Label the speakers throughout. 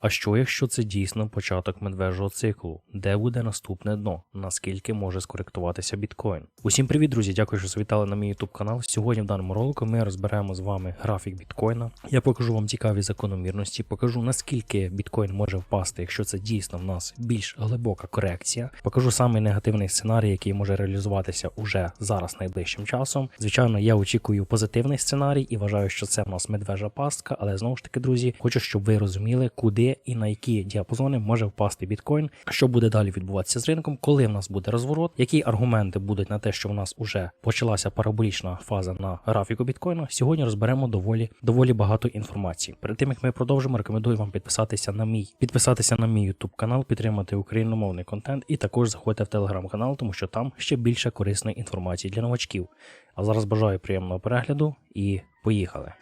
Speaker 1: А що якщо це дійсно початок медвежого циклу? Де буде наступне дно? Наскільки може скоректуватися біткоін? Усім привіт, друзі! Дякую, що завітали на мій YouTube канал. Сьогодні в даному ролику ми розберемо з вами графік біткоїна. Я покажу вам цікаві закономірності, покажу наскільки біткоін може впасти, якщо це дійсно в нас більш глибока корекція. Покажу самий негативний сценарій, який може реалізуватися уже зараз найближчим часом. Звичайно, я очікую позитивний сценарій і вважаю, що це в нас медвежа пастка, але знову ж таки, друзі, хочу, щоб ви розуміли, куди і на які діапазони може впасти біткоін, що буде далі відбуватися з ринком, коли в нас буде розворот, які аргументи будуть на те, що в нас уже почалася параболічна фаза на графіку біткоїна. Сьогодні розберемо доволі доволі багато інформації. Перед тим як ми продовжимо, рекомендую вам підписатися на мій підписатися на мій YouTube канал, підтримати україномовний контент і також заходьте в телеграм-канал, тому що там ще більше корисної інформації для новачків. А зараз бажаю приємного перегляду і поїхали.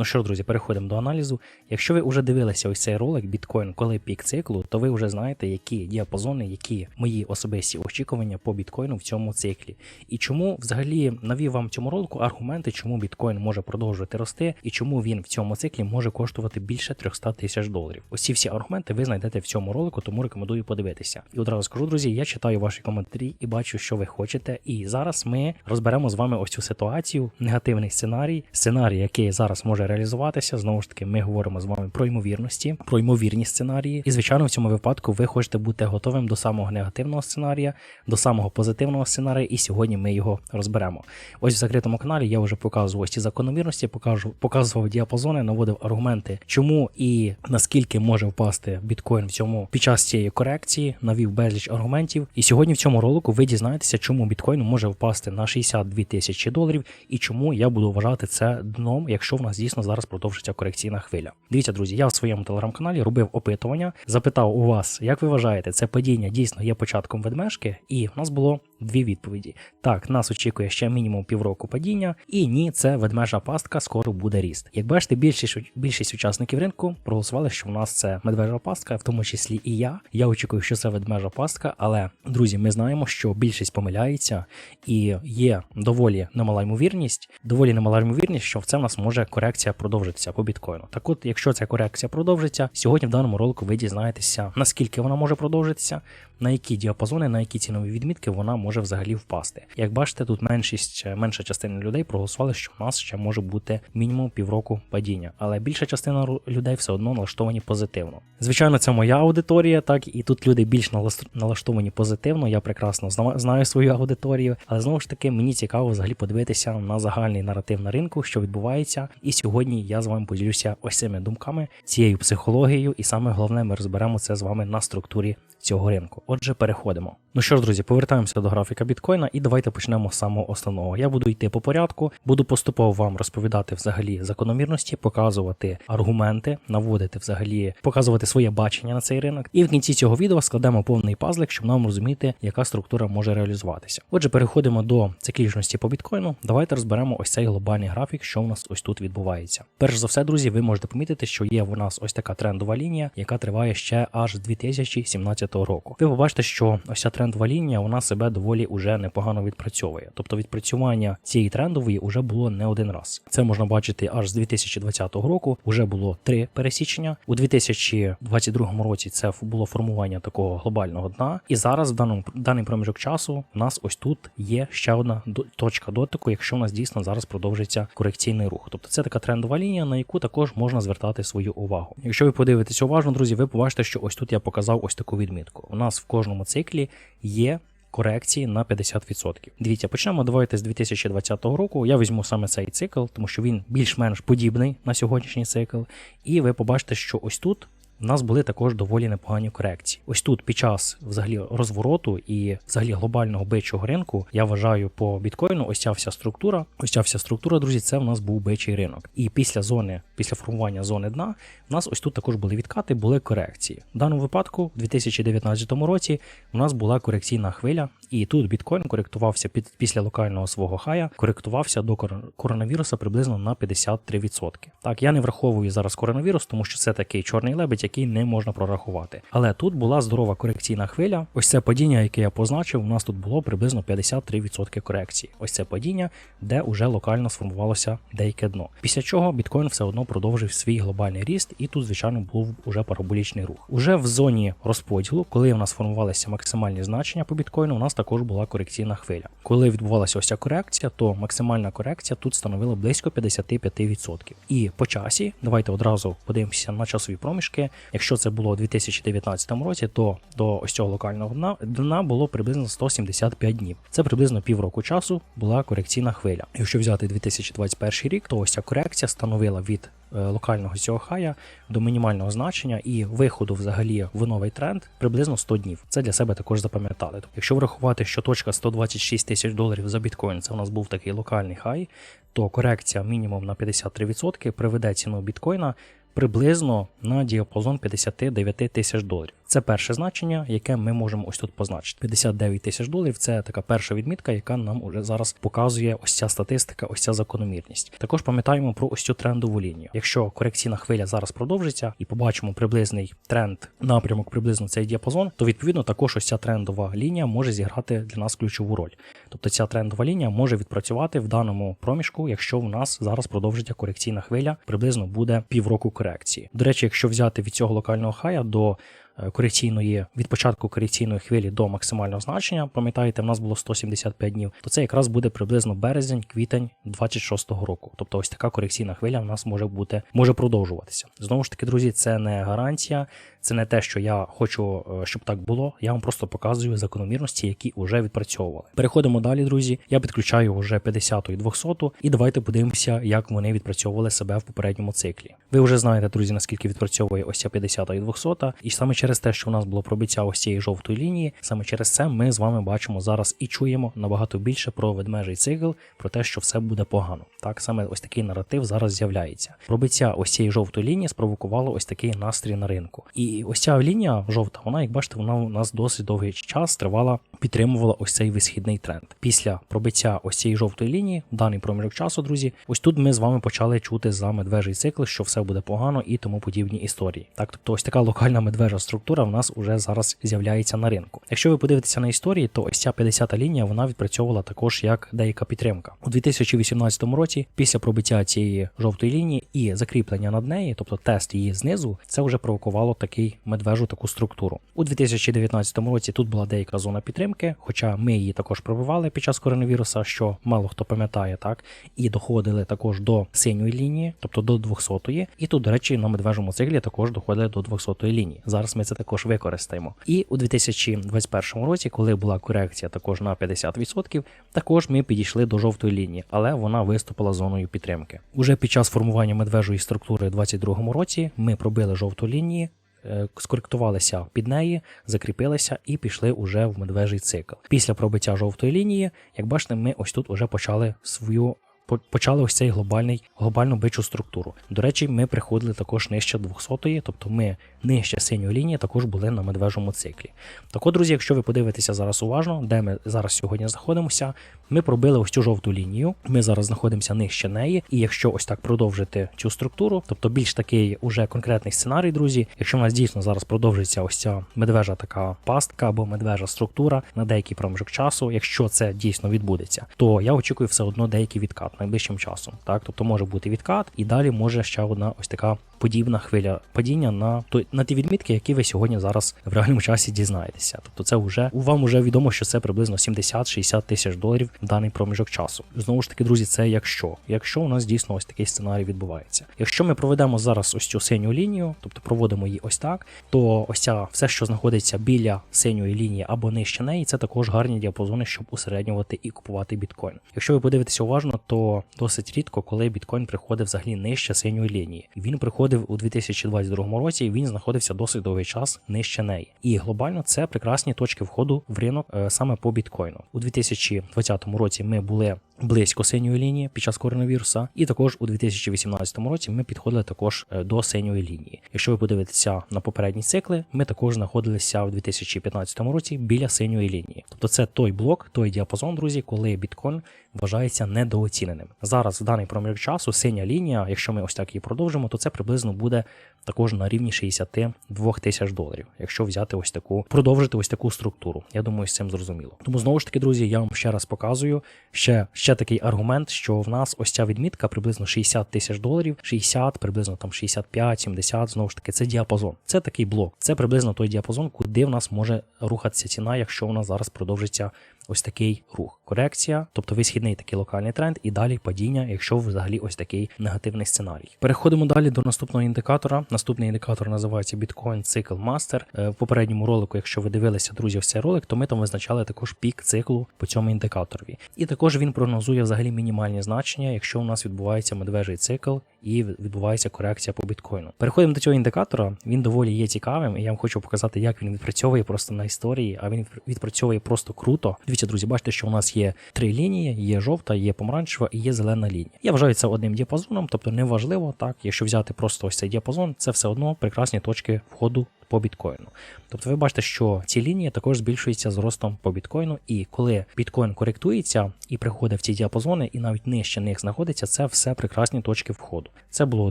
Speaker 1: Ну що друзі, переходимо до аналізу. Якщо ви вже дивилися ось цей ролик біткоін, коли пік циклу, то ви вже знаєте, які діапазони, які мої особисті очікування по біткоїну в цьому циклі. І чому взагалі навів вам цьому ролику аргументи, чому біткоін може продовжувати рости і чому він в цьому циклі може коштувати більше 300 тисяч доларів. Ці всі аргументи ви знайдете в цьому ролику, тому рекомендую подивитися. І одразу скажу, друзі, я читаю ваші коментарі і бачу, що ви хочете. І зараз ми розберемо з вами ось цю ситуацію, негативний сценарій, сценарій, який зараз може реалізуватися. Знову ж таки, ми говоримо з вами про ймовірності, про ймовірні сценарії. І звичайно, в цьому випадку ви хочете бути готовим до самого негативного сценарія, до самого позитивного сценарія, і сьогодні ми його розберемо. Ось в закритому каналі я вже показував ось ці закономірності, покажу, показував діапазони, наводив аргументи, чому і наскільки може впасти біткоін в цьому під час цієї корекції, навів безліч аргументів. І сьогодні в цьому ролику ви дізнаєтеся, чому біткоін може впасти на 62 тисячі доларів і чому я буду вважати це дном, якщо в нас дійсно зараз продовжиться корекційна хвиля. Дивіться, друзі, я в своєму телеграм-каналі робив опитування, запитав у вас, як ви вважаєте, це падіння дійсно є початком ведмежки, і в нас було дві відповіді: так, нас очікує ще мінімум півроку падіння, і ні, це ведмежа пастка, скоро буде ріст. Як бачите, більшість більшість учасників ринку проголосували, що в нас це медвежа пастка, в тому числі і я. Я очікую, що це ведмежа пастка, але друзі, ми знаємо, що більшість помиляється, і є доволі немала ймовірність, доволі немала ймовірність, що в це в нас може корекція продовжитися по біткоїну. Так от, якщо ця корекція продовжиться, сьогодні в даному ролику ви дізнаєтеся, наскільки вона може продовжитися, на які діапазони, на які цінові відмітки вона може взагалі впасти. Як бачите, тут меншість менша частина людей проголосували, що в нас ще може бути мінімум півроку падіння, але більша частина людей все одно налаштовані позитивно. Звичайно, це моя аудиторія, так і тут люди більш налаштовані позитивно. Я прекрасно знаю свою аудиторію, але знову ж таки мені цікаво взагалі подивитися на загальний наратив на ринку, що відбувається. І сьогодні я з вами поділюся ось цими думками, цією психологією, і саме головне, ми розберемо це з вами на структурі цього ринку. Отже, переходимо. Ну що ж, друзі, повертаємося до графіка біткоїна, і давайте почнемо з самого основного. Я буду йти по порядку, буду поступово вам розповідати взагалі закономірності, показувати аргументи, наводити взагалі, показувати своє бачення на цей ринок. І в кінці цього відео складемо повний пазлик, щоб нам розуміти, яка структура може реалізуватися. Отже, переходимо до циклічності по біткоїну. Давайте розберемо ось цей глобальний графік, що у нас ось тут відбувається. Перш за все, друзі, ви можете помітити, що є в нас ось така трендова лінія, яка триває ще аж з 2017 року. Ви побачите, що ось ця трендова лінія вона себе доволі уже непогано відпрацьовує. Тобто відпрацювання цієї трендової вже було не один раз. Це можна бачити аж з 2020 року. Вже було три пересічення. У 2022 році це було формування такого глобального дна. І зараз в даному даний проміжок часу у нас ось тут є ще одна точка дотику, якщо у нас дійсно зараз продовжиться корекційний рух. Тобто це така трендова лінія, на яку також можна звертати свою увагу. Якщо ви подивитеся уважно, друзі, ви побачите, що ось тут я показав ось таку відмітку. У нас в кожному циклі є корекції на 50%. Дивіться, почнемо давайте з 2020 року. Я візьму саме цей цикл, тому що він більш-менш подібний на сьогоднішній цикл. І ви побачите, що ось тут. У нас були також доволі непогані корекції. Ось тут під час взагалі розвороту і взагалі глобального бичого ринку я вважаю по біткоїну. Ось ця вся структура. Ось ця вся структура, друзі, це в нас був бичий ринок. І після зони, після формування зони дна, у нас ось тут також були відкати, були корекції. В даному випадку, в 2019 році, у нас була корекційна хвиля, і тут біткоін коректувався під після локального свого хая, коректувався до коронавіруса приблизно на 53%. Так, я не враховую зараз коронавірус, тому що це такий чорний лебедь, який не можна прорахувати. Але тут була здорова корекційна хвиля. Ось це падіння, яке я позначив. У нас тут було приблизно 53% корекції. Ось це падіння, де вже локально сформувалося деяке дно. Після чого біткоін все одно продовжив свій глобальний ріст, і тут, звичайно, був уже параболічний рух. Уже в зоні розподілу, коли у нас формувалися максимальні значення по біткоїну, у нас також була корекційна хвиля. Коли відбувалася ось ця корекція, то максимальна корекція тут становила близько 55%. І по часі, давайте одразу подивимося на часові проміжки. Якщо це було у 2019 році, то до ось цього локального дна, дна було приблизно 175 днів. Це приблизно півроку часу була корекційна хвиля. Якщо взяти 2021 рік, то ось ця корекція становила від е, локального цього хая до мінімального значення і виходу взагалі в новий тренд приблизно 100 днів. Це для себе також запам'ятали. Тобто, Якщо врахувати, що точка 126 тисяч доларів за біткоін, це у нас був такий локальний хай, то корекція мінімум на 53% приведе ціну біткоїна приблизно на діапазон 59 тисяч доларів. Це перше значення, яке ми можемо ось тут позначити. 59 тисяч доларів це така перша відмітка, яка нам уже зараз показує ось ця статистика, ось ця закономірність. Також пам'ятаємо про ось цю трендову лінію. Якщо корекційна хвиля зараз продовжиться і побачимо приблизний тренд, напрямок, приблизно цей діапазон, то відповідно також ось ця трендова лінія може зіграти для нас ключову роль. Тобто ця трендова лінія може відпрацювати в даному проміжку, якщо в нас зараз продовжиться корекційна хвиля, приблизно буде півроку корекції. До речі, якщо взяти від цього локального хая до е, корекційної від початку корекційної хвилі до максимального значення, пам'ятаєте, в нас було 175 днів, то це якраз буде приблизно березень, квітень 26-го року. Тобто ось така корекційна хвиля в нас може бути може продовжуватися. Знову ж таки, друзі, це не гарантія, це не те, що я хочу, е, щоб так було. Я вам просто показую закономірності, які вже відпрацьовували. Переходимо далі, друзі. Я підключаю вже 50 і 200 і давайте подивимося, як вони відпрацьовували себе в попередньому циклі. Ви вже знаєте, друзі, наскільки відпрацьовує ось ця 50 і 200, і саме через те, що у нас було пробиття ось цієї жовтої лінії, саме через це ми з вами бачимо зараз і чуємо набагато більше про ведмежий цикл, про те, що все буде погано. Так саме ось такий наратив зараз з'являється. Пробиття ось цієї жовтої лінії спровокувало ось такий настрій на ринку. І ось ця лінія жовта, вона, як бачите, вона у нас досить довгий час тривала, підтримувала ось цей висхідний тренд. Після пробиття ось цієї жовтої лінії, в даний проміжок часу, друзі, ось тут ми з вами почали чути за медвежий цикл, що все буде погано і тому подібні історії. Так, тобто ось така локальна медвежа структура в нас уже зараз з'являється на ринку. Якщо ви подивитеся на історії, то ось ця 50-та лінія вона відпрацьовувала також як деяка підтримка у 2018 році. Після пробиття цієї жовтої лінії і закріплення над неї, тобто тест її знизу, це вже провокувало такий медвежу таку структуру. У 2019 році тут була деяка зона підтримки, хоча ми її також пробивали під час коронавіруса, що мало хто пам'ятає, так і доходили також до синьої лінії, тобто до 200-ї. І тут, до речі, на медвежому циклі також доходили до 200-ї лінії. Зараз ми це також використаємо. І у 2021 році, коли була корекція також на 50%, також ми підійшли до жовтої лінії, але вона виступила зоною підтримки. Уже під час формування медвежої структури у 2022 році ми пробили жовту лінію. Е, Скоректувалися під неї, закріпилися і пішли уже в медвежий цикл. Після пробиття жовтої лінії, як бачите, ми ось тут уже почали свою почали ось цей глобальний глобальну бичу структуру. До речі, ми приходили також нижче 200-ї, тобто ми нижче синьої лінії також були на медвежому циклі. Так от, друзі, якщо ви подивитеся зараз уважно, де ми зараз сьогодні знаходимося, ми пробили ось цю жовту лінію. Ми зараз знаходимося нижче неї, і якщо ось так продовжити цю структуру, тобто більш такий уже конкретний сценарій, друзі, якщо в нас дійсно зараз продовжиться ось ця медвежа така пастка або медвежа структура на деякий проміжок часу, якщо це дійсно відбудеться, то я очікую все одно деякий відкат найближчим часом. Так, тобто може бути відкат, і далі може ще одна ось така подібна хвиля падіння на той на ті відмітки, які ви сьогодні зараз в реальному часі дізнаєтеся. Тобто, це вже вам вже відомо, що це приблизно 70-60 тисяч доларів в даний проміжок часу. Знову ж таки, друзі, це якщо. Якщо у нас дійсно ось такий сценарій відбувається. Якщо ми проведемо зараз ось цю синю лінію, тобто проводимо її ось так, то ось ця все, що знаходиться біля синьої лінії або нижче неї, це також гарні діапазони, щоб усереднювати і купувати біткоін. Якщо ви подивитеся уважно, то досить рідко, коли біткоін приходить взагалі нижче синьої лінії. Він приходив у 2022 році, він знаходився досить довгий час нижче неї. І глобально це прекрасні точки входу в ринок е, саме по біткоїну. У 2020 році ми були близько синьої лінії під час коронавіруса, і також у 2018 році ми підходили також е, до синьої лінії. Якщо ви подивитеся на попередні цикли, ми також знаходилися у 2015 році біля синьої лінії. Тобто це той блок, той діапазон, друзі, коли біткоін вважається недооціненим. Зараз в даний проміжок часу синя лінія, якщо ми ось так її продовжимо, то це приблизно буде також на рівні 62 тисяч доларів, якщо взяти ось таку, продовжити ось таку структуру. Я думаю, з цим зрозуміло. Тому знову ж таки, друзі, я вам ще раз показую ще, ще такий аргумент, що в нас ось ця відмітка приблизно 60 тисяч доларів, 60, приблизно там 65, 70, знову ж таки, це діапазон. Це такий блок. Це приблизно той діапазон, куди в нас може рухатися ціна, якщо нас зараз продовжиться ось такий рух. Корекція, тобто висхідний такий локальний тренд, і далі падіння, якщо взагалі ось такий негативний сценарій. Переходимо далі до наступного індикатора. Наступний індикатор називається Bitcoin Cycle Master. Е, В попередньому ролику, якщо ви дивилися, друзі, ось цей ролик, то ми там визначали також пік циклу по цьому індикаторові. І також він прогнозує взагалі мінімальні значення, якщо у нас відбувається медвежий цикл і відбувається корекція по біткоїну. Переходимо до цього індикатора. Він доволі є цікавим, і я вам хочу показати, як він відпрацьовує просто на історії, а він відпрацьовує просто круто. Дивіться, друзі, бачите, що у нас є три лінії: є жовта, є помаранчева і є зелена лінія. Я вважаю це одним діапазоном, тобто неважливо, так, якщо взяти просто ось цей діапазон, це все одно прекрасні точки входу по біткоїну. Тобто ви бачите, що ці лінії також збільшуються з ростом по біткоїну, і коли біткоін коректується і приходить в ці діапазони, і навіть нижче них знаходиться, це все прекрасні точки входу. Це було у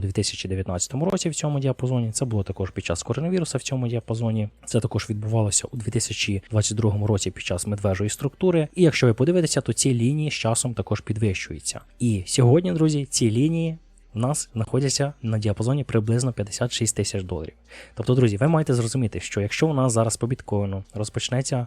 Speaker 1: 2019 році в цьому діапазоні, це було також під час коронавіруса в цьому діапазоні. Це також відбувалося у 2022 році під час медвежої структури. І якщо ви подивитеся, то ці лінії з часом також підвищуються. І сьогодні, друзі, ці лінії у нас знаходяться на діапазоні приблизно 56 тисяч доларів. Тобто, друзі, ви маєте зрозуміти, що якщо у нас зараз по біткоїну розпочнеться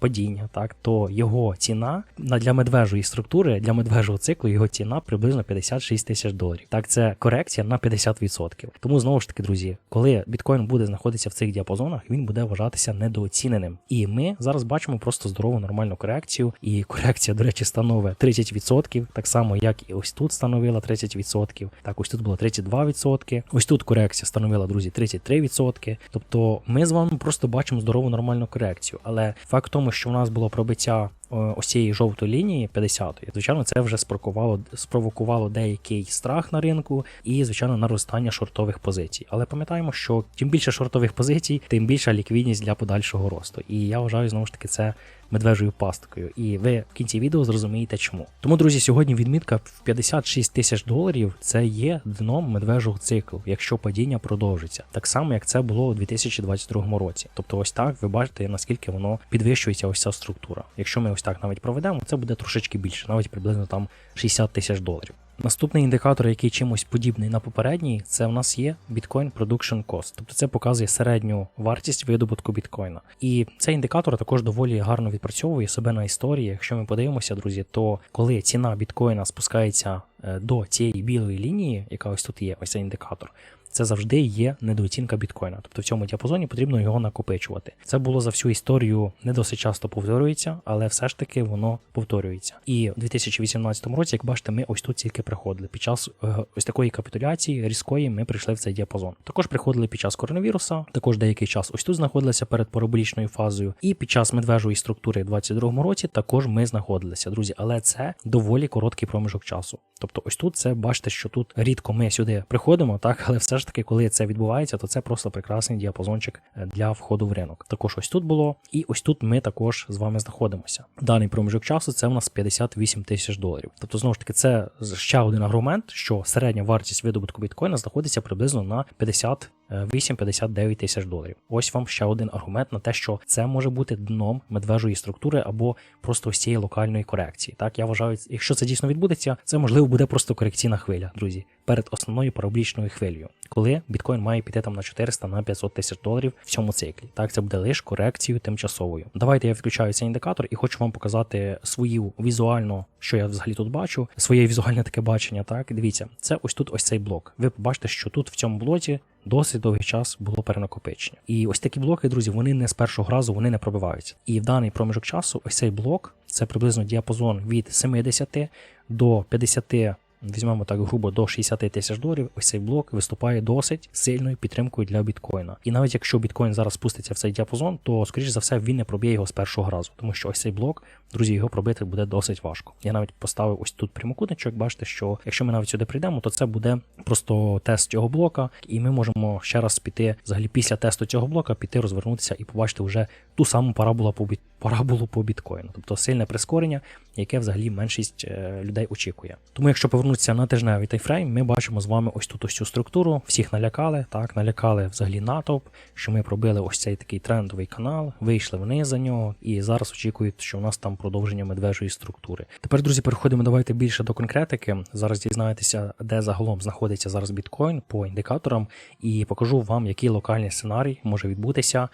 Speaker 1: падіння, так то його ціна для медвежої структури, для медвежого циклу, його ціна приблизно 56 тисяч доларів. Так, це корекція на 50%. Тому знову ж таки, друзі, коли біткоін буде знаходитися в цих діапазонах, він буде вважатися недооціненим. І ми зараз бачимо просто здорову нормальну корекцію. І корекція, до речі, становить 30%, так само, як і ось тут становила 30%. Так, ось тут було 32%. Ось тут корекція становила, друзі, 33%. Тобто ми з вами просто бачимо здорову нормальну корекцію. Але факт тому, що в нас було пробиття осієї цієї жовтої лінії 50 звичайно, це вже спровокувало, спровокувало деякий страх на ринку і, звичайно, наростання шортових позицій. Але пам'ятаємо, що чим більше шортових позицій, тим більша ліквідність для подальшого росту. І я вважаю, знову ж таки, це медвежою пасткою. І ви в кінці відео зрозумієте чому. Тому, друзі, сьогодні відмітка в 56 тисяч доларів це є дном медвежого циклу, якщо падіння продовжиться, так само як це було у 2022 році. Тобто, ось так ви бачите, наскільки воно підвищується ось ця структура. Якщо ми ось так навіть проведемо, це буде трошечки більше, навіть приблизно там 60 тисяч доларів. Наступний індикатор, який чимось подібний на попередній, це в нас є Bitcoin Production Cost. Тобто це показує середню вартість видобутку біткоїна. І цей індикатор також доволі гарно відпрацьовує себе на історії. Якщо ми подивимося, друзі, то коли ціна біткоїна спускається е, до цієї білої лінії, яка ось тут є, ось цей індикатор, це завжди є недооцінка біткоїна. Тобто в цьому діапазоні потрібно його накопичувати. Це було за всю історію не досить часто повторюється, але все ж таки воно повторюється. І в 2018 році, як бачите, ми ось тут тільки приходили. Під час е, ось такої капітуляції різкої ми прийшли в цей діапазон. Також приходили під час коронавіруса, також деякий час ось тут знаходилися перед параболічною фазою. І під час медвежої структури в 2022 році також ми знаходилися, друзі. Але це доволі короткий проміжок часу. Тобто, ось тут це бачите, що тут рідко ми сюди приходимо, так, але все ж таки, коли це відбувається, то це просто прекрасний діапазончик е, для входу в ринок. Також ось тут було, і ось тут ми також з вами знаходимося. Даний проміжок часу це у нас 58 тисяч доларів. Тобто, знову ж таки, це ще один аргумент, що середня вартість видобутку біткоїна знаходиться приблизно на 50 8-59 тисяч доларів. Ось вам ще один аргумент на те, що це може бути дном медвежої структури або просто ось цієї локальної корекції. Так, я вважаю, якщо це дійсно відбудеться, це можливо буде просто корекційна хвиля, друзі, перед основною параболічною хвилею, коли біткоін має піти там на 400 на 500 тисяч доларів в цьому циклі. Так, це буде лише корекцією тимчасовою. Давайте я включаю цей індикатор і хочу вам показати свою візуально, що я взагалі тут бачу, своє візуальне таке бачення. Так, дивіться, це ось тут ось цей блок. Ви побачите, що тут в цьому блоці досить довгий час було перенакопичення. І ось такі блоки, друзі, вони не з першого разу вони не пробиваються. І в даний проміжок часу ось цей блок це приблизно діапазон від 70 до 50 візьмемо так грубо до 60 тисяч доларів, ось цей блок виступає досить сильною підтримкою для біткоїна. І навіть якщо біткоін зараз спуститься в цей діапазон, то скоріш за все він не проб'є його з першого разу, тому що ось цей блок, друзі, його пробити буде досить важко. Я навіть поставив ось тут прямокутничок. Бачите, що якщо ми навіть сюди прийдемо, то це буде просто тест цього блока, і ми можемо ще раз піти взагалі після тесту цього блока, піти розвернутися і побачити вже ту саму параболу по біт параболу по біткоїну, тобто сильне прискорення, яке взагалі меншість е, людей очікує. Тому, якщо повернутися на тижневий тайфрейм, ми бачимо з вами ось тут ось цю структуру. Всіх налякали, так налякали взагалі натовп, що ми пробили ось цей такий трендовий канал, вийшли вниз за нього, і зараз очікують, що у нас там продовження медвежої структури. Тепер, друзі, переходимо давайте більше до конкретики. Зараз дізнаєтеся, де загалом знаходиться зараз біткоін по індикаторам, і покажу вам, який локальний сценарій може відбутися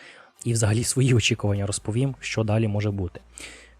Speaker 1: і взагалі свої очікування розповім, що далі може бути.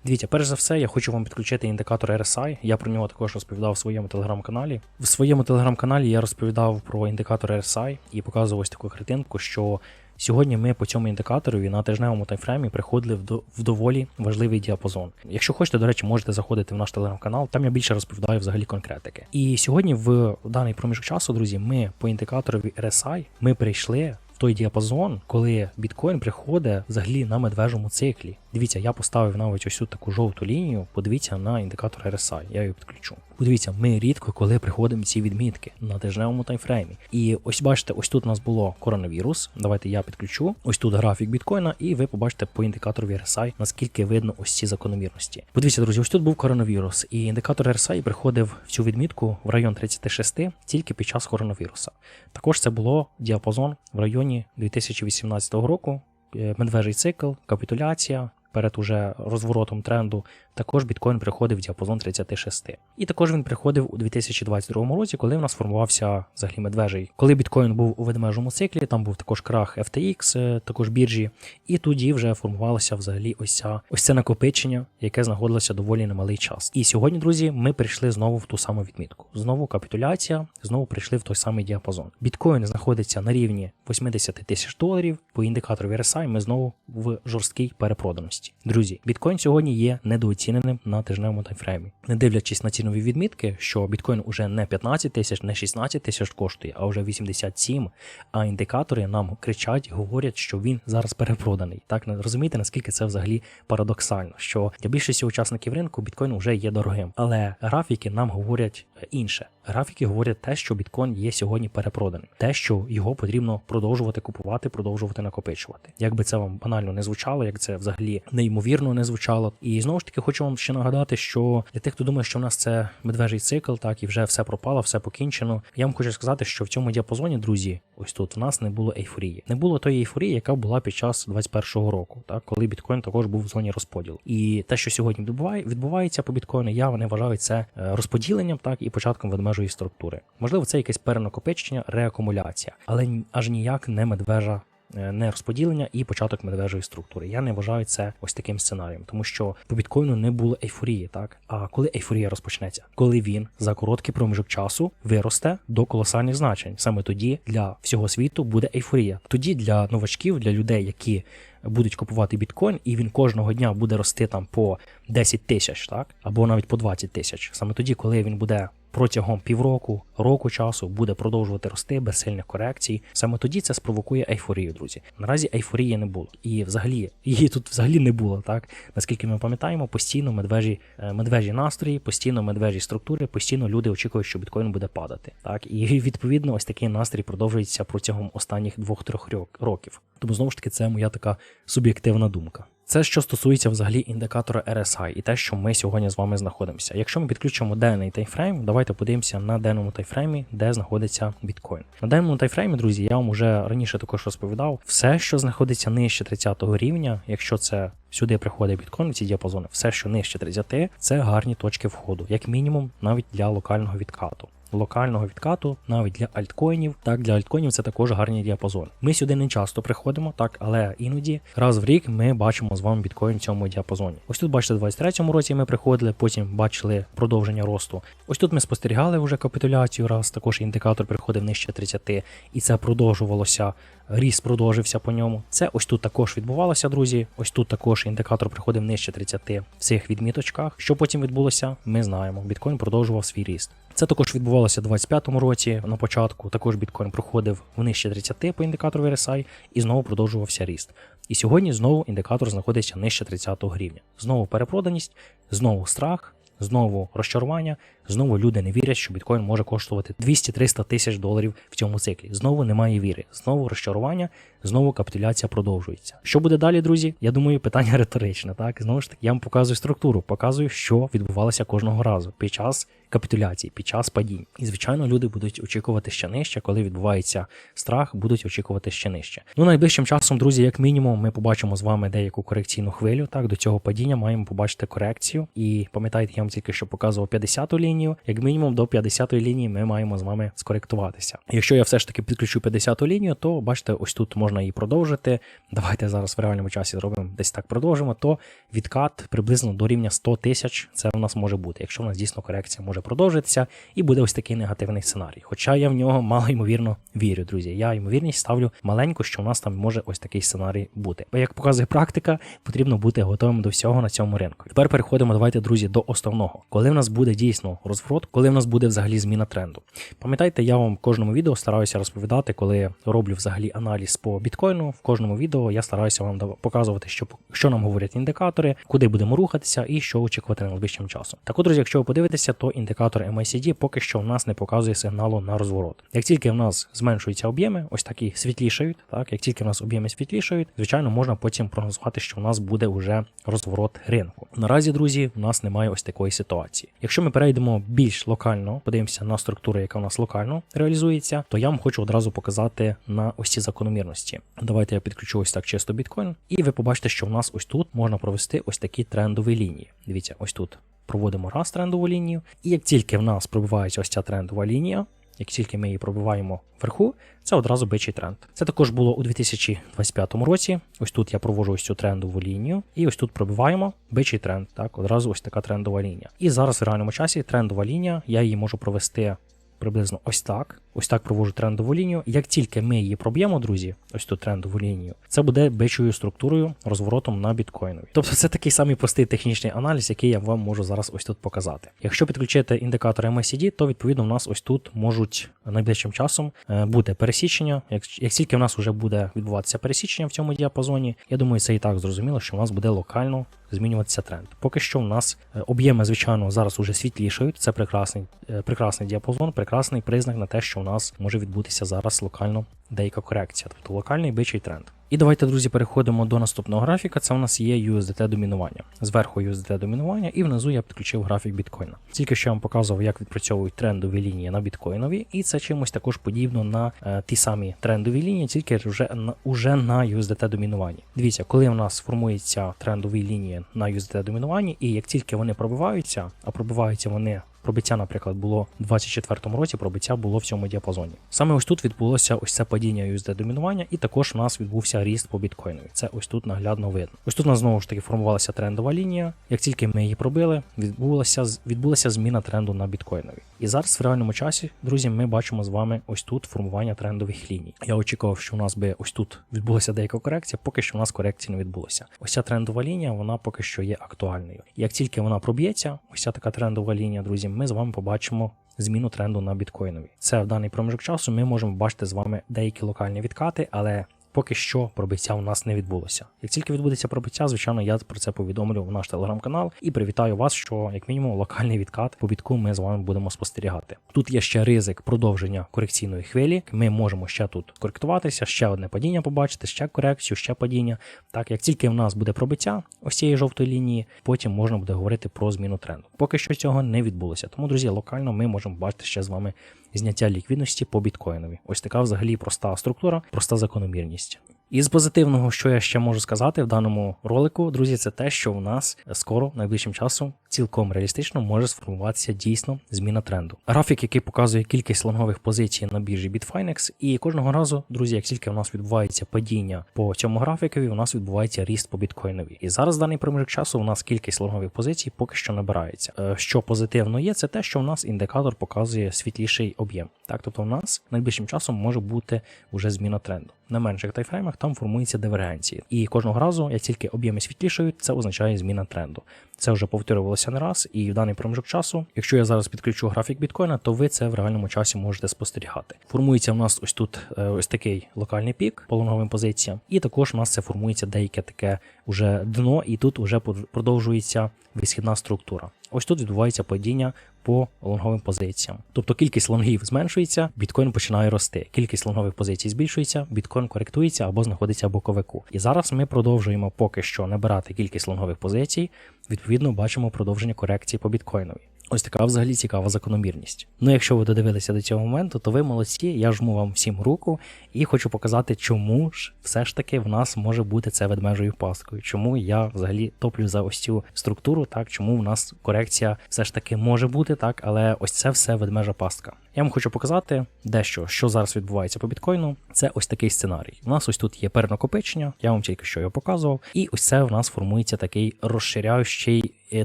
Speaker 1: Дивіться, перш за все, я хочу вам підключити індикатор RSI. Я про нього також розповідав в своєму телеграм-каналі. В своєму телеграм-каналі я розповідав про індикатор RSI і показував ось таку картинку, що сьогодні ми по цьому індикатору на тижневому таймфреймі приходили в, до, в доволі важливий діапазон. Якщо хочете, до речі, можете заходити в наш телеграм-канал, там я більше розповідаю взагалі конкретики. І сьогодні, в даний проміжок часу, друзі, ми по індикаторові RSI ми прийшли той діапазон, коли біткоін приходить взагалі на медвежому циклі. Дивіться, я поставив навіть ось таку жовту лінію. Подивіться на індикатор RSI, я її підключу. Подивіться, ми рідко коли приходимо ці відмітки на тижневому таймфреймі. І ось бачите, ось тут у нас було коронавірус. Давайте я підключу. Ось тут графік біткоїна, і ви побачите по індикатору RSI, наскільки видно ось ці закономірності. Подивіться, друзі, ось тут був коронавірус, і індикатор RSI приходив в цю відмітку в район 36 тільки під час коронавіруса. Також це було діапазон в районі 2018 року. е, Медвежий цикл, капітуляція, перед уже розворотом тренду, також біткоін приходив в діапазон 36. І також він приходив у 2022 році, коли в нас формувався взагалі медвежий. Коли біткоін був у ведмежому циклі, там був також крах FTX, е, також біржі, і тоді вже формувалося взагалі ось ця ось це накопичення, яке знаходилося доволі немалий час. І сьогодні, друзі, ми прийшли знову в ту саму відмітку. Знову капітуляція, знову прийшли в той самий діапазон. Біткоін знаходиться на рівні 80 тисяч доларів. По індикатору RSI ми знову в жорсткій перепроданості. Друзі, біткоін сьогодні є недооціненим на тижневому таймфреймі. Не дивлячись на цінові відмітки, що біткоін уже не 15 тисяч, не 16 тисяч коштує, а вже 87. А індикатори нам кричать, говорять, що він зараз перепроданий. Так розумієте, наскільки це взагалі парадоксально, що для більшості учасників ринку біткоін вже є дорогим, але графіки нам говорять інше. Графіки говорять те, що біткоін є сьогодні перепроданий, те, що його потрібно продовжувати купувати, продовжувати накопичувати. Як би це вам банально не звучало, як це взагалі неймовірно не звучало. І знову ж таки хочу вам ще нагадати, що для тих, хто думає, що в нас це медвежий цикл, так і вже все пропало, все покінчено. Я вам хочу сказати, що в цьому діапазоні, друзі, ось тут в нас не було ейфорії. Не було тої ейфорії, яка була під час 21-го року, так коли біткоін також був в зоні розподілу. І те, що сьогодні відбувається по біткоїну, я не вважаю це е, розподіленням, так і початком ведмежої структури. Можливо, це якесь перенакопичення, реакумуляція, але аж ніяк не медвежа не розподілення і початок медвежої структури. Я не вважаю це ось таким сценарієм, тому що по біткоїну не було ейфорії, так а коли ейфорія розпочнеться, коли він за короткий проміжок часу виросте до колосальних значень, саме тоді для всього світу буде ейфорія. Тоді для новачків, для людей, які будуть купувати біткоін, і він кожного дня буде рости там по 10 тисяч, так або навіть по 20 тисяч. Саме тоді, коли він буде протягом півроку, року часу буде продовжувати рости без сильних корекцій. Саме тоді це спровокує ейфорію, друзі. Наразі ейфорії не було. І взагалі її тут взагалі не було. Так наскільки ми пам'ятаємо, постійно медвежі, е, медвежі настрої, постійно медвежі структури, постійно люди очікують, що біткоін буде падати. Так і відповідно, ось такий настрій продовжується протягом останніх двох-трьох років. Тому знову ж таки, це моя така суб'єктивна думка. Це що стосується взагалі індикатора RSI і те, що ми сьогодні з вами знаходимося. Якщо ми підключимо денний таймфрейм, давайте подивимося на денному таймфреймі, де знаходиться біткоін. На денному таймфреймі, друзі, я вам вже раніше також розповідав, все, що знаходиться нижче 30-го рівня, якщо це сюди приходить біткоін, ці діапазони, все, що нижче 30, це гарні точки входу, як мінімум, навіть для локального відкату. Локального відкату навіть для альткоїнів. Так, для альткоїнів це також гарні діапазони. Ми сюди не часто приходимо, так, але іноді раз в рік ми бачимо з вами біткоін в цьому діапазоні. Ось тут, бачите, в 23-му році ми приходили, потім бачили продовження росту. Ось тут ми спостерігали вже капітуляцію, раз також індикатор приходив нижче 30, і це продовжувалося. Ріст продовжився по ньому. Це ось тут також відбувалося, друзі. Ось тут також індикатор приходив нижче 30 в цих відміточках. Що потім відбулося, ми знаємо. Біткоін продовжував свій ріст. Це також відбувалося у 2025 році. На початку також біткоін проходив нижче 30 по індикатору RSI і знову продовжувався ріст. І сьогодні знову індикатор знаходиться нижче 30 рівня. Знову перепроданість, знову страх, знову розчарування, знову люди не вірять, що біткоін може коштувати 200-300 тисяч доларів в цьому циклі. Знову немає віри, знову розчарування, знову капітуляція продовжується. Що буде далі, друзі? Я думаю, питання риторичне. Так знову ж таки, я вам показую структуру, показую, що відбувалося кожного разу під час капітуляції, під час падінь. І звичайно, люди будуть очікувати ще нижче, коли відбувається страх, будуть очікувати ще нижче. Ну найближчим часом, друзі, як мінімум, ми побачимо з вами деяку корекційну хвилю. Так, до цього падіння маємо побачити корекцію. І пам'ятаєте, я вам тільки що показував 50-ту лінію. Як мінімум до 50-ї лінії ми маємо з вами скоректуватися. Якщо я все ж таки підключу 50-ту лінію, то бачите, ось тут можна її продовжити. Давайте зараз в реальному часі зробимо десь так продовжимо. То відкат приблизно до рівня 100 тисяч. Це у нас може бути, якщо у нас дійсно корекція може продовжитися, і буде ось такий негативний сценарій. Хоча я в нього мало ймовірно вірю, друзі. Я ймовірність ставлю маленьку, що у нас там може ось такий сценарій бути. Бо як показує практика, потрібно бути готовим до всього на цьому ринку. Тепер переходимо, давайте, друзі, до основного. Коли в нас буде дійсно розворот, коли в нас буде взагалі зміна тренду. Пам'ятайте, я вам в кожному відео стараюся розповідати, коли роблю взагалі аналіз по біткоїну. В кожному відео я стараюся вам показувати, що, що нам говорять індикатори, куди будемо рухатися і що очікувати найближчим часом. Так друзі, якщо ви подивитеся, то індикатор MACD поки що в нас не показує сигналу на розворот. Як тільки в нас зменшуються об'єми, ось такі світлішають, так як тільки в нас об'єми світлішають, звичайно, можна потім прогнозувати, що в нас буде вже розворот ринку. Наразі, друзі, у нас немає ось такої ситуації. Якщо ми перейдемо більш локально, подивимося на структуру, яка в нас локально реалізується, то я вам хочу одразу показати на ось ці закономірності. Давайте я підключу ось так чисто біткоін, і ви побачите, що в нас ось тут можна провести ось такі трендові лінії. Дивіться, ось тут проводимо раз трендову лінію, і як тільки в нас пробивається ось ця трендова лінія. Як тільки ми її пробиваємо вверху, це одразу бичий тренд. Це також було у 2025 році. Ось тут я провожу ось цю трендову лінію, і ось тут пробиваємо бичий тренд. Так, одразу ось така трендова лінія. І зараз в реальному часі трендова лінія, я її можу провести приблизно ось так. Ось так провожу трендову лінію. Як тільки ми її проб'ємо, друзі, ось ту трендову лінію, це буде бичою структурою розворотом на біткоїнові. Тобто це такий самий простий технічний аналіз, який я вам можу зараз ось тут показати. Якщо підключити індикатор MACD, то відповідно в нас ось тут можуть найближчим часом е, бути пересічення. Як, як тільки в нас вже буде відбуватися пересічення в цьому діапазоні, я думаю, це і так зрозуміло, що в нас буде локально змінюватися тренд. Поки що в нас е, об'єми, звичайно, зараз уже світлішають. Це прекрасний, е, прекрасний діапазон, прекрасний признак на те, що у нас може відбутися зараз локально деяка корекція, тобто локальний бичий тренд. І давайте, друзі, переходимо до наступного графіка. Це у нас є USDT домінування. Зверху USDT домінування, і внизу я підключив графік біткоїна. Тільки що я вам показував, як відпрацьовують трендові лінії на біткоїнові, і це чимось також подібно на е, ті самі трендові лінії, тільки вже на уже на USDT домінуванні. Дивіться, коли у нас формуються трендові лінії на USDT домінуванні, і як тільки вони пробиваються, а пробиваються вони Пробиття, наприклад, було у 24-му році, пробиття було в цьому діапазоні. Саме ось тут відбулося ось це падіння USD домінування, і також у нас відбувся ріст по біткоїнові. Це ось тут наглядно видно. Ось тут у нас знову ж таки формувалася трендова лінія. Як тільки ми її пробили, відбулася відбулася зміна тренду на біткоїнові. І зараз в реальному часі, друзі, ми бачимо з вами ось тут формування трендових ліній. Я очікував, що у нас би ось тут відбулася деяка корекція, поки що у нас корекції не відбулося. Ось ця трендова лінія, вона поки що є актуальною. Як тільки вона проб'ється, ось ця така трендова лінія, друзі, ми з вами побачимо. Зміну тренду на біткоїнові. Це в даний проміжок часу ми можемо бачити з вами деякі локальні відкати, але поки що пробиття у нас не відбулося. Як тільки відбудеться пробиття, звичайно, я про це повідомлю в наш телеграм-канал і привітаю вас, що як мінімум локальний відкат по бітку ми з вами будемо спостерігати. Тут є ще ризик продовження корекційної хвилі. Ми можемо ще тут коректуватися, ще одне падіння побачити, ще корекцію, ще падіння. Так, як тільки в нас буде пробиття ось цієї жовтої лінії, потім можна буде говорити про зміну тренду. Поки що цього не відбулося. Тому, друзі, локально ми можемо бачити ще з вами зняття ліквідності по біткоїнові. Ось така взагалі проста структура, проста закономірність. Із позитивного, що я ще можу сказати в даному ролику, друзі, це те, що у нас скоро, найближчим часом, цілком реалістично може сформуватися дійсно зміна тренду. Графік, який показує кількість лонгових позицій на біржі Bitfinex, і кожного разу, друзі, як тільки у нас відбувається падіння по цьому графікові, у нас відбувається ріст по біткоїнові. І зараз в даний проміжок часу у нас кількість лонгових позицій поки що набирається. Е, Що позитивно є, це те, що у нас індикатор показує світліший об'єм. Так, тобто у нас найближчим часом може бути вже зміна тренду. На менших тайфреймах там формуються дивергенції. І кожного разу, як тільки об'єми світлішають, це означає зміна тренду. Це вже повторювалося повторювалося не раз, і в даний проміжок часу, якщо я зараз підключу графік біткоїна, то ви це в реальному часі можете спостерігати. Формується в нас ось тут е, ось такий локальний пік по лонговим позиціям, і також в нас це формується деяке таке уже дно, і тут вже продовжується висхідна структура. Ось тут відбувається падіння по лонговим позиціям. Тобто кількість лонгів зменшується, біткоін починає рости. Кількість лонгових позицій збільшується, біткоін коректується або знаходиться в боковику. І зараз ми продовжуємо поки що набирати кількість лонгових позицій. Відповідно, бачимо продовження корекції по біткоїнові. Ось така взагалі цікава закономірність. Ну, якщо ви додивилися до цього моменту, то ви молодці, я жму вам всім руку і хочу показати, чому ж все ж таки в нас може бути це ведмежою пасткою. Чому я взагалі топлю за ось цю структуру, так чому в нас корекція все ж таки може бути так, але ось це все ведмежа пастка. Я вам хочу показати дещо, що зараз відбувається по біткоїну. Це ось такий сценарій. У нас ось тут є перенакопичення, я вам тільки що його показував, і ось це в нас формується такий розширяючий е,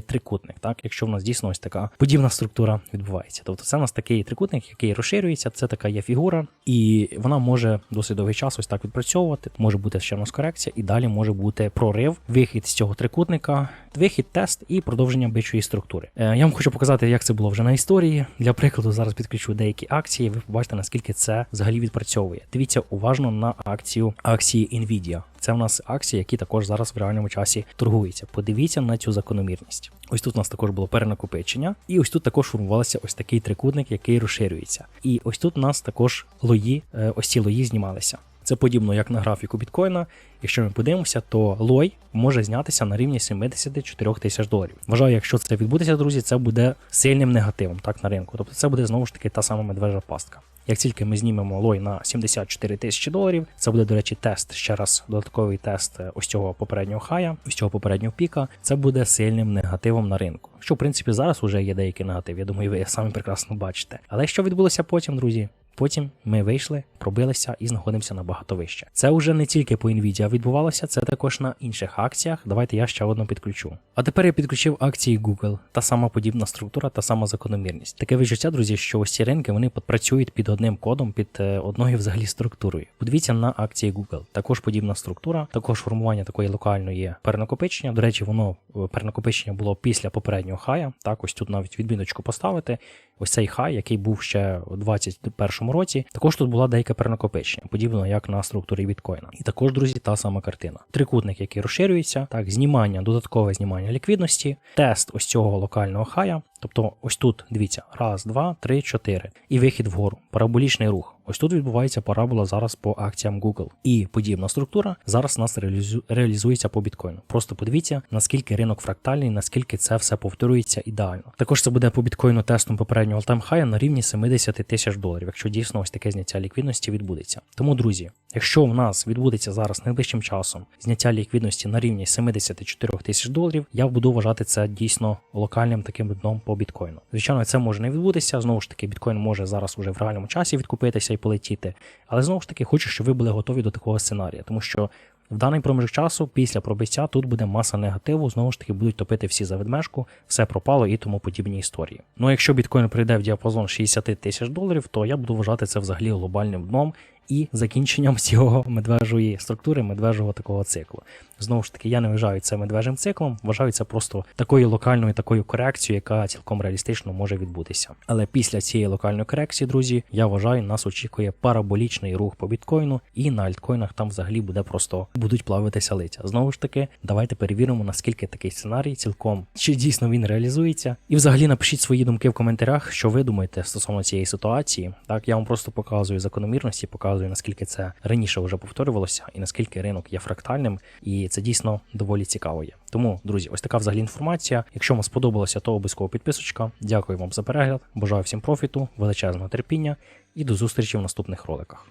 Speaker 1: трикутник. Так, якщо в нас дійсно ось така подібна структура відбувається. Тобто це у нас такий трикутник, який розширюється, це така є фігура, і вона може досить довгий час ось так відпрацьовувати. Може бути ще в нас корекція, і далі може бути прорив, вихід з цього трикутника, вихід, тест і продовження бичої структури. Е, я вам хочу показати, як це було вже на історії. Для прикладу, зараз підключу деякі акції. Ви побачите, наскільки це взагалі відпрацьовує. Дивіться уважно на акцію акції Nvidia. Це в нас акції, які також зараз в реальному часі торгуються. Подивіться на цю закономірність. Ось тут у нас також було перенакопичення, і ось тут також формувався ось такий трикутник, який розширюється. І ось тут у нас також лої, е, ось ці лої знімалися. Це подібно як на графіку біткоїна. Якщо ми подивимося, то лой може знятися на рівні 74 тисяч доларів. Вважаю, якщо це відбудеться, друзі, це буде сильним негативом так на ринку. Тобто це буде знову ж таки та сама медвежа пастка. Як тільки ми знімемо лой на 74 тисячі доларів, це буде, до речі, тест, ще раз додатковий тест е, ось цього попереднього хая, ось цього попереднього піка, це буде сильним негативом на ринку. Що в принципі зараз вже є деякий негатив. Я думаю, ви самі прекрасно бачите. Але що відбулося потім, друзі? Потім ми вийшли, пробилися і знаходимося набагато вище. Це вже не тільки по Nvidia відбувалося, це також на інших акціях. Давайте я ще одну підключу. А тепер я підключив акції Google, та сама подібна структура, та сама закономірність. Таке відчуття, друзі, що ось ці ринки вони працюють під одним кодом, під е, одною взагалі структурою. Подивіться на акції Google. Також подібна структура, також формування такої локальної перенакопичення. До речі, воно е, перенакопичення було після попереднього хая. Так, ось тут навіть відміночку поставити. Ось цей хай, який був ще у 2021 році. Також тут була деяка перенакопичення, подібно як на структурі біткоїна. І також, друзі, та сама картина. Трикутник, який розширюється, так, знімання, додаткове знімання ліквідності, тест ось цього локального хая. Тобто, ось тут дивіться, раз, два, три, чотири. І вихід вгору, параболічний рух. Ось тут відбувається парабола зараз по акціям Google. І подібна структура зараз у нас реалізу... реалізується по біткоїну. Просто подивіться, наскільки ринок фрактальний, наскільки це все повторюється ідеально. Також це буде по біткоїну тестом попереднього all на рівні 70 тисяч доларів, якщо дійсно ось таке зняття ліквідності відбудеться. Тому, друзі, якщо в нас відбудеться зараз найближчим часом зняття ліквідності на рівні 74 тисяч доларів, я буду вважати це дійсно локальним таким дном по біткоїну. Звичайно, це може не відбутися. Знову ж таки, біткоін може зараз уже в реальному часі відкупитися і полетіти. Але знову ж таки, хочу, щоб ви були готові до такого сценарія, тому що. В даний проміжок часу, після пробиття, тут буде маса негативу, знову ж таки будуть топити всі за ведмежку, все пропало і тому подібні історії. Ну якщо біткоін прийде в діапазон 60 тисяч доларів, то я буду вважати це взагалі глобальним дном і закінченням цього медвежої структури, медвежого такого циклу. Знову ж таки, я не вважаю це медвежим циклом, вважаю це просто такою локальною такою корекцією, яка цілком реалістично може відбутися. Але після цієї локальної корекції, друзі, я вважаю, нас очікує параболічний рух по біткоїну, і на альткоїнах там взагалі буде просто будуть плавитися лиця. Знову ж таки, давайте перевіримо, наскільки такий сценарій цілком чи дійсно він реалізується. І взагалі напишіть свої думки в коментарях, що ви думаєте стосовно цієї ситуації. Так, я вам просто показую закономірності, показую наскільки це раніше вже повторювалося, і наскільки ринок є фрактальним. І це дійсно доволі цікаво є. Тому, друзі, ось така взагалі інформація. Якщо вам сподобалося, то обов'язково підписочка. Дякую вам за перегляд. Бажаю всім профіту, величезного терпіння і до зустрічі в наступних роликах.